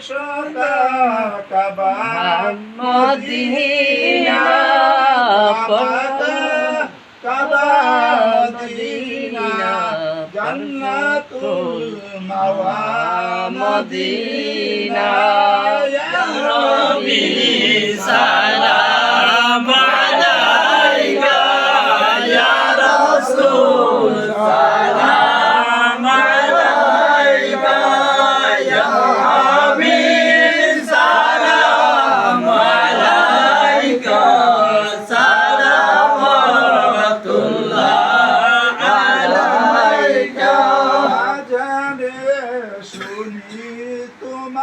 সদা Kaaba Medina Kaaba Medina জান্নাতুল মাওয়া মদিনা ইয়া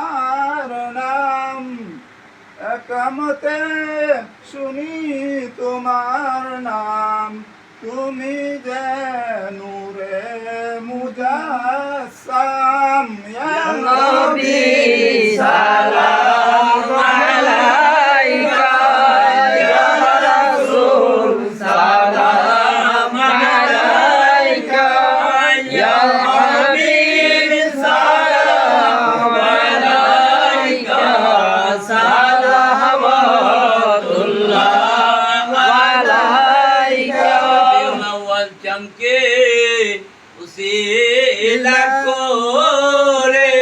তোমার নাম একামতে শুনি তোমার নাম। তুমি যে নূরে মুজাসাম নবী উসিলা করে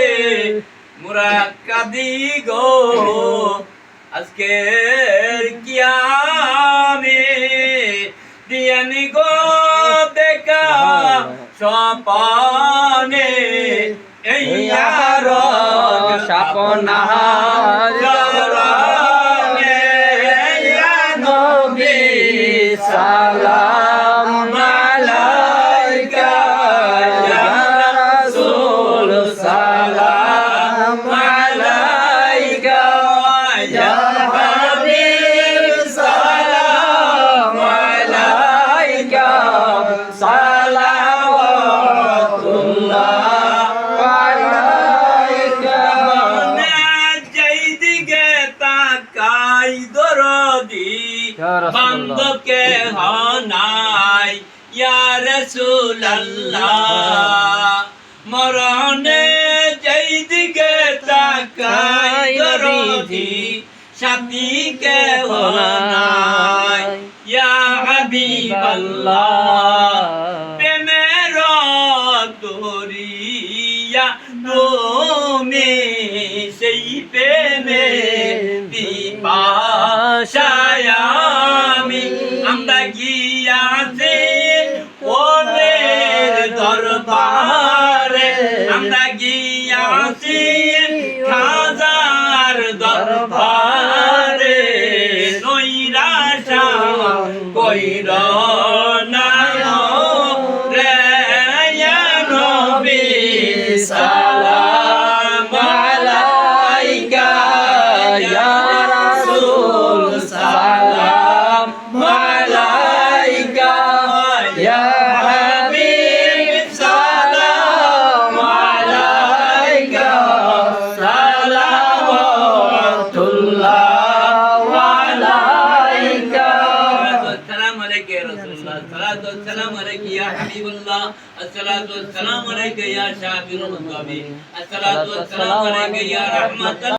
মুরা কাদি গো। আজকের কিয়ামে দিয়ানি গো দেখা সপনে এই আর স্বপ্নার রাসূলুল্লাহ। বান্দকে হনাই ইয়া রাসূলুল্লাহ। মরণে যেই দিকে তাকাই দরদি সাথীকে হনাই। ইয়া হাবিবাল্লাহ প্রেমের দরিয়া তুমি সেই প্রেমে আমরা গিয়াছি ওনের দরবারে। আমরা গিয়াছি খাজার দরবারে। নৈরাশা কইর अस्सलाम अलैक या हबीबल्लाह अस्सलातु वस्सलाम अलैक या शाकिरुल मुकाबी अस्सलातु वस्सलाम अलैक या रहमतल